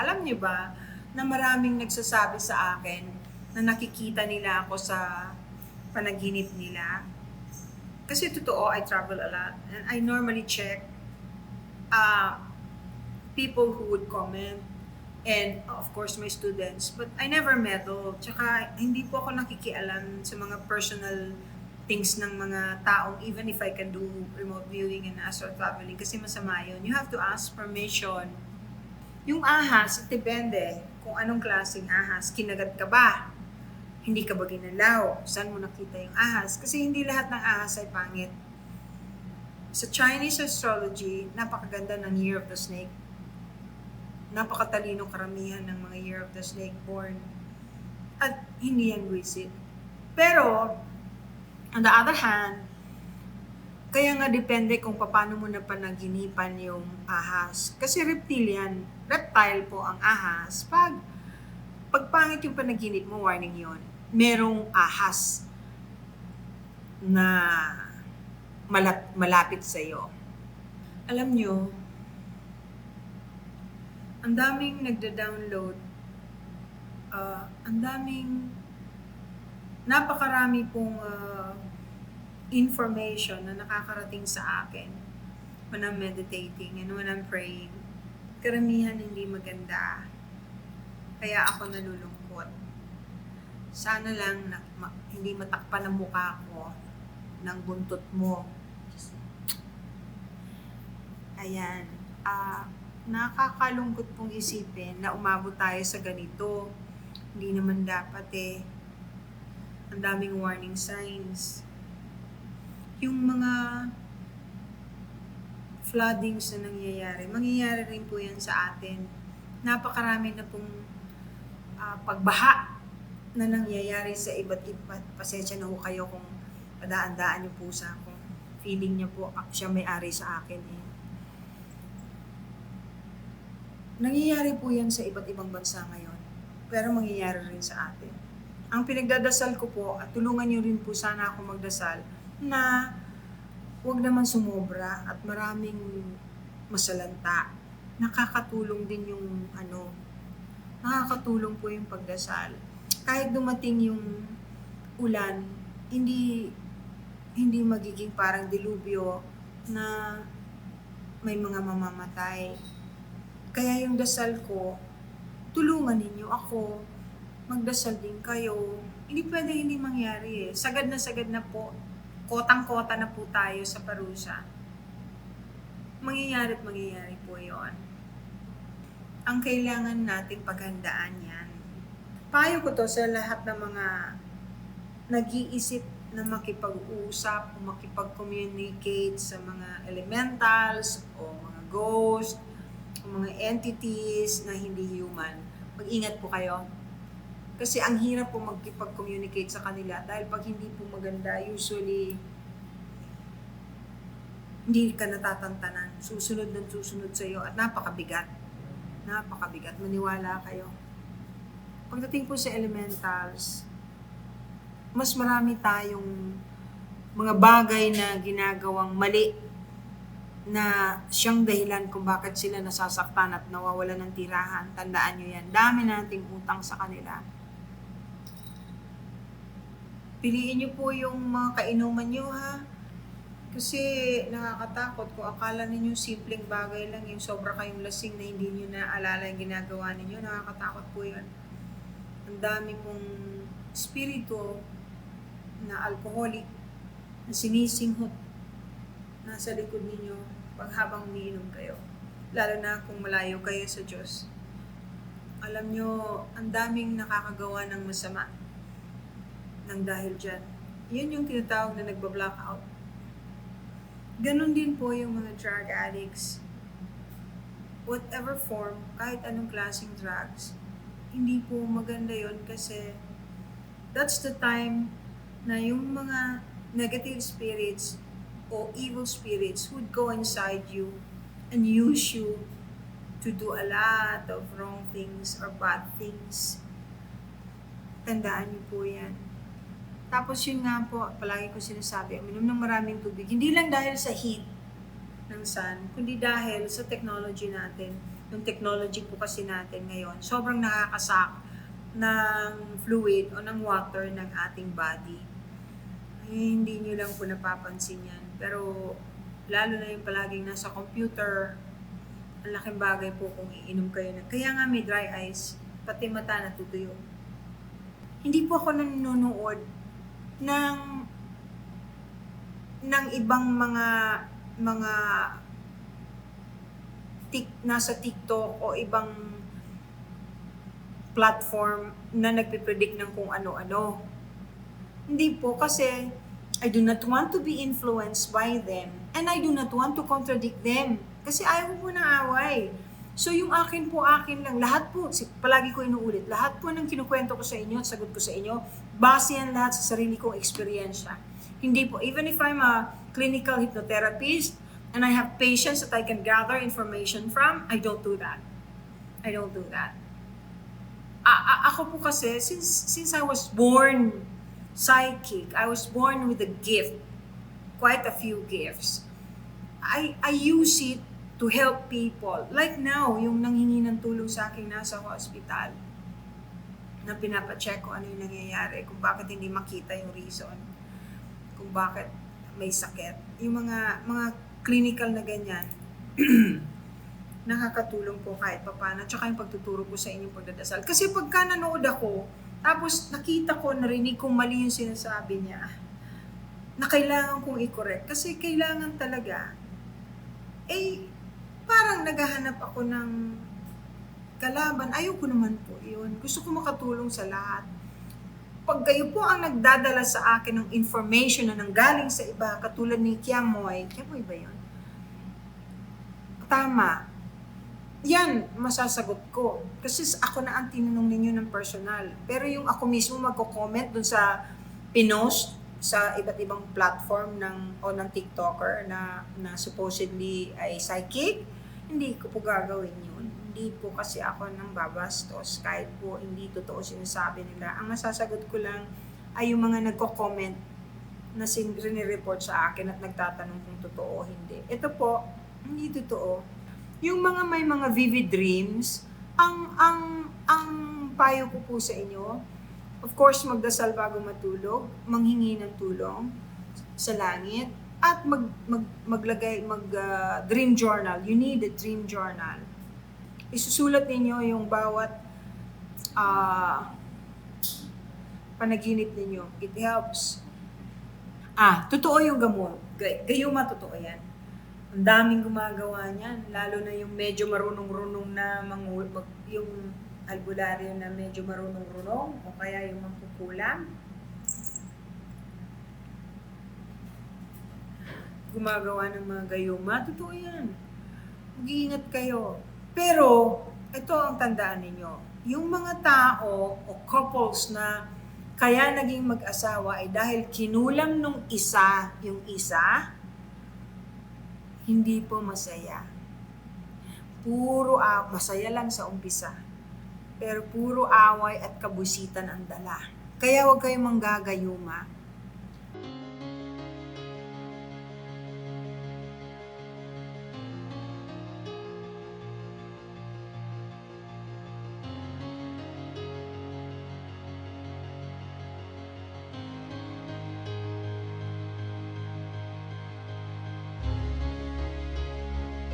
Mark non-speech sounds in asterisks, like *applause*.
Alam niyo ba na maraming nagsasabi sa akin na nakikita nila ako sa panaginip nila? Kasi totoo, I travel a lot. And I normally check uh, people who would comment and of course my students. But I never meddle. Tsaka hindi po ako nakikialam sa mga personal things ng mga taong even if I can do remote viewing and astral traveling kasi masama yun. You have to ask permission. Yung ahas, depende kung anong klaseng ahas. Kinagat ka ba? Hindi ka ba ginalaw? Saan mo nakita yung ahas? Kasi hindi lahat ng ahas ay pangit. Sa Chinese astrology, napakaganda ng Year of the Snake. Napakatalino karamihan ng mga Year of the Snake born. At hindi yan visit. Pero, on the other hand, kaya nga depende kung paano mo napanaginipan yung ahas. Kasi reptilian, reptile po ang ahas. Pag pagpangit yung panaginip mo, warning yon merong ahas na malap, malapit sa iyo. Alam nyo, ang daming nagda-download, uh, ang daming, napakarami pong uh, information na nakakarating sa akin when I'm meditating and when I'm praying. Karamihan hindi maganda. Kaya ako nalulungkot. Sana lang na, ma, hindi matakpan ang mukha ko ng buntot mo. Ayan. Ah, nakakalungkot pong isipin na umabot tayo sa ganito. Hindi naman dapat eh. Ang daming warning signs. Yung mga floodings na nangyayari, mangyayari rin po yan sa atin. Napakarami na pong ah, pagbaha na nangyayari sa iba't iba't pasensya na ho kayo kung padaan-daan yung pusa ko. Feeling niya po ah, siya may-ari sa akin eh. Nangyayari po yan sa iba't ibang bansa ngayon. Pero mangyayari rin sa atin. Ang pinagdadasal ko po, at tulungan niyo rin po sana ako magdasal, na huwag naman sumobra at maraming masalanta. Nakakatulong din yung ano, nakakatulong po yung pagdasal. Kahit dumating yung ulan, hindi hindi magiging parang dilubyo na may mga mamamatay. Kaya yung dasal ko, tulungan ninyo ako, magdasal din kayo. Hindi pwede hindi mangyari eh. Sagad na sagad na po, kotang-kota na po tayo sa parusa. Mangyayari at mangyayari po yon. Ang kailangan natin paghandaan yan. Payo ko to sa lahat ng mga nag-iisip na makipag-usap makipag-communicate sa mga elementals o mga ghost o mga entities na hindi human. Mag-ingat po kayo. Kasi ang hirap po magkipag-communicate sa kanila dahil pag hindi po maganda, usually hindi ka natatantanan. Susunod ng susunod sa iyo at napakabigat. Napakabigat. Maniwala kayo. Pagdating po sa elementals, mas marami tayong mga bagay na ginagawang mali na siyang dahilan kung bakit sila nasasaktan at nawawala ng tirahan. Tandaan nyo yan. Dami nating utang sa kanila. Piliin nyo po yung mga kainuman nyo ha. Kasi nakakatakot kung akala ninyo simpleng bagay lang yung sobra kayong lasing na hindi nyo naalala yung ginagawa ninyo. Nakakatakot po yun. Ang dami pong spirito na alcoholic na sinisinghot nasa likod ninyo pag habang umiinom kayo. Lalo na kung malayo kayo sa Diyos. Alam nyo, ang daming nakakagawa ng masama ng dahil dyan. Yun yung tinatawag na nagba-blackout. Ganon din po yung mga drug addicts. Whatever form, kahit anong klaseng drugs, hindi po maganda yon kasi that's the time na yung mga negative spirits o evil spirits would go inside you and use you to do a lot of wrong things or bad things. Tandaan niyo po yan. Tapos yun nga po, palagi ko sinasabi, uminom ng maraming tubig. Hindi lang dahil sa heat ng sun, kundi dahil sa technology natin. yung technology po kasi natin ngayon, sobrang nakakasak ng fluid o ng water ng ating body. Eh, hindi nyo lang po napapansin yan. Pero lalo na yung palaging nasa computer, ang laking bagay po kung iinom kayo na. Kaya nga may dry eyes, pati mata natutuyo. Hindi po ako nanonood ng ng ibang mga mga tik nasa TikTok o ibang platform na nagpipredict ng kung ano-ano. Hindi po kasi I do not want to be influenced by them and I do not want to contradict them kasi ayaw po ng away. So yung akin po, akin lang. Lahat po, palagi ko inuulit, lahat po ng kinukwento ko sa inyo at sagot ko sa inyo, base yan lahat sa sarili kong eksperyensya. Hindi po, even if I'm a clinical hypnotherapist and I have patients that I can gather information from, I don't do that. I don't do that. A- a- ako po kasi, since, since I was born psychic, I was born with a gift, quite a few gifts. I, I use it to help people. Like now, yung nanghingi ng tulong sa akin nasa hospital, na pinapacheck ko ano yung nangyayari, kung bakit hindi makita yung reason, kung bakit may sakit. Yung mga mga clinical na ganyan, *clears throat* nakakatulong po kahit papano. Tsaka yung pagtuturo ko sa inyong pagdadasal. Kasi pagka nanood ako, tapos nakita ko, narinig kong mali yung sinasabi niya, na kailangan kong i-correct. Kasi kailangan talaga, eh, parang naghahanap ako ng kalaban. Ayoko naman po yun. Gusto ko makatulong sa lahat. Pag kayo po ang nagdadala sa akin ng information na nanggaling sa iba, katulad ni Kiamoy, Kiamoy ba yun? Tama. Yan, masasagot ko. Kasi ako na ang tinanong ninyo ng personal. Pero yung ako mismo magko-comment dun sa pinost sa iba't ibang platform ng o ng TikToker na na supposedly ay psychic, hindi ko po gagawin yun. Hindi po kasi ako nang babastos kahit po hindi totoo sinasabi nila. Ang masasagot ko lang ay yung mga nagko-comment na sin report sa akin at nagtatanong kung totoo o hindi. Ito po, hindi totoo. Yung mga may mga vivid dreams, ang ang ang payo ko po sa inyo, of course, magdasal bago matulog, manghingi ng tulong sa langit, at mag, mag, maglagay, mag uh, dream journal. You need a dream journal. Isusulat ninyo yung bawat ah panaginip ninyo. It helps. Ah, totoo yung gamot. Gay, gayuma, totoo yan. Ang daming gumagawa niyan. Lalo na yung medyo marunong-runong na mangu, yung albularyo na medyo marunong-runong o kaya yung mangkukulam. Gumagawa ng mga gayuma. Totoo yan. Mag-iingat kayo. Pero, ito ang tandaan ninyo. Yung mga tao o couples na kaya naging mag-asawa ay dahil kinulam nung isa yung isa, hindi po masaya. Puro ah, masaya lang sa umpisa. Pero puro away at kabusitan ang dala. Kaya huwag kayong manggagayuma.